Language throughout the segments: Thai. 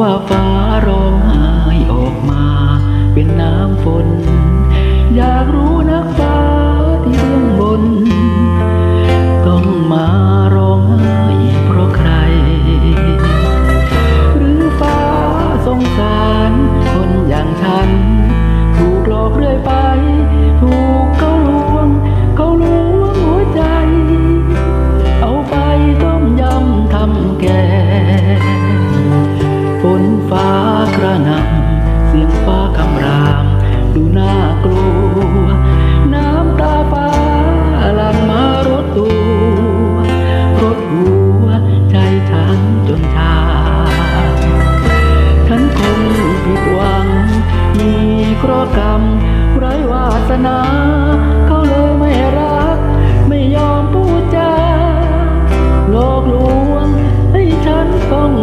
ว่าฟ้าร้องไห้ออกมา เป็นน้ำฝน อยากรู้นักฟ้าที่เบื้องบน ต้องมาร้องไห้เพราะใคร หรือฟ้าสงสารคนอย่างฉัน ถูกหลอกเรื่อยไปถูก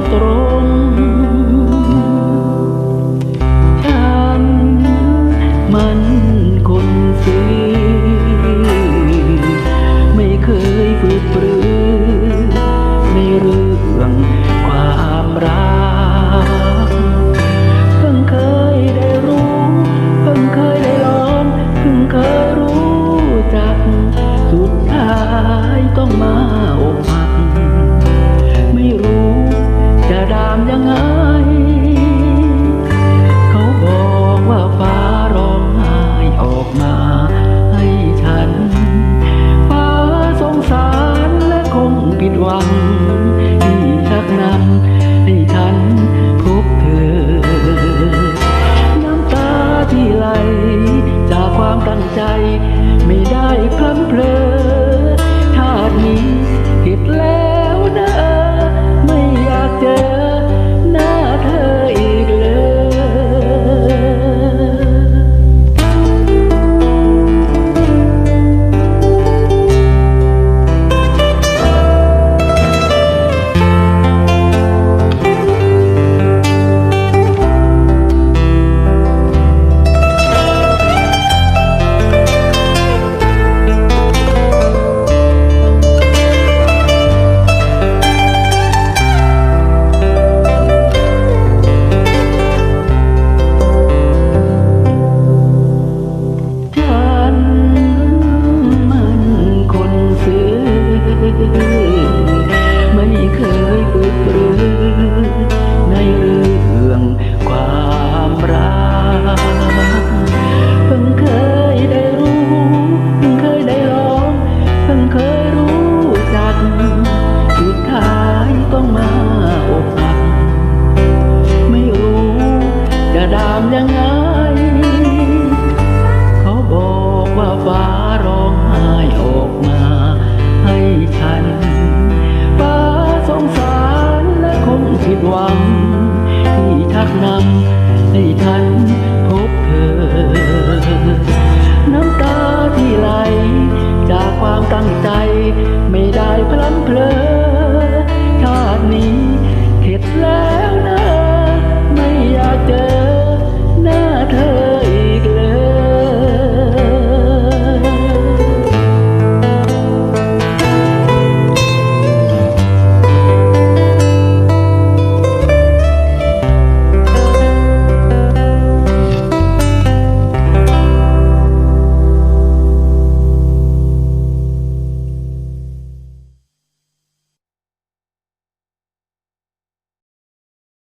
tro ดหวังที่สักนั้นให้ฉันพบเธอ น้ำตาที่ไหลจากความตั้งใจ ไม่ได้พลั้งเพลิน เขาบอกว่าฟ้าร้องไห้ออกมา ให้ฉันฟ้าสงสารและคงผิดหวัง ที่ทักนำให้ทัน